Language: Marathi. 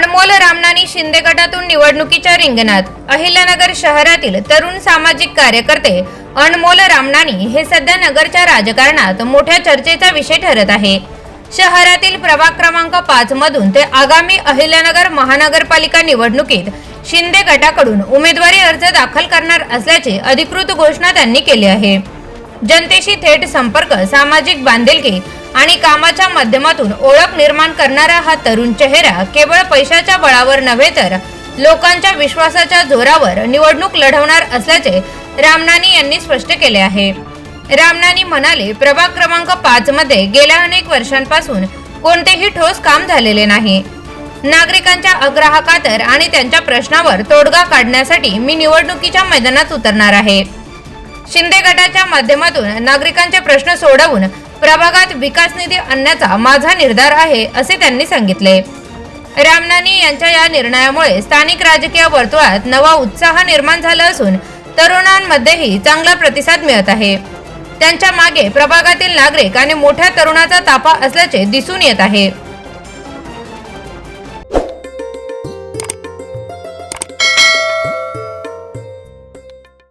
अनमोल रामनानी शिंदे गटातून निवडणुकीच्या रिंगणात. अहिल्यानगर शहरातील तरुण सामाजिक कार्यकर्ते अनमोल रामनानी हे सध्या नगरच्या राजकारणात मोठ्या चर्चेचा विषय ठरत आहे. शहरातील प्रभाग क्रमांक पाच मधून ते आगामी अहिल्यानगर महानगरपालिका निवडणुकीत शिंदे गटाकडून उमेदवारी अर्ज दाखल करणार असल्याची अधिकृत घोषणा त्यांनी केली आहे. जनतेशी थेट संपर्क सामाजिक बांधिलकी आणि कामाच्या माध्यमातून ओळख निर्माण करणारा हा तरुण चेहरा केवळ पैशाच्या बळावर नव्हे तर लोकांच्या विश्वासाच्या जोरावर निवडणूक लढवणार असल्याचे रामनानी यांनी स्पष्ट केले आहे. रामनानी म्हणाले प्रभाग क्रमांक पाच मध्ये गेल्या अनेक वर्षांपासून कोणतेही ठोस काम झालेले नाही. नागरिकांच्या अग्राहकातर आणि त्यांच्या प्रश्नावर तोडगा काढण्यासाठी मी निवडणुकीच्या मैदानात उतरणार आहे. शिंदे गटाच्या माध्यमातून नागरिकांचे प्रश्न सोडवून प्रभागात विकास निधी आणण्याचा माझा निर्धार आहे असे त्यांनी सांगितले. रामनानी यांच्या या निर्णयामुळे स्थानिक राजकीय वर्तुळात नवा उत्साह निर्माण झाला असून तरुणांमध्येही चांगला प्रतिसाद मिळत आहे. त्यांच्या मागे प्रभागातील नागरिक आणि मोठ्या तरुणाचा ताफा असल्याचे दिसून येत आहे.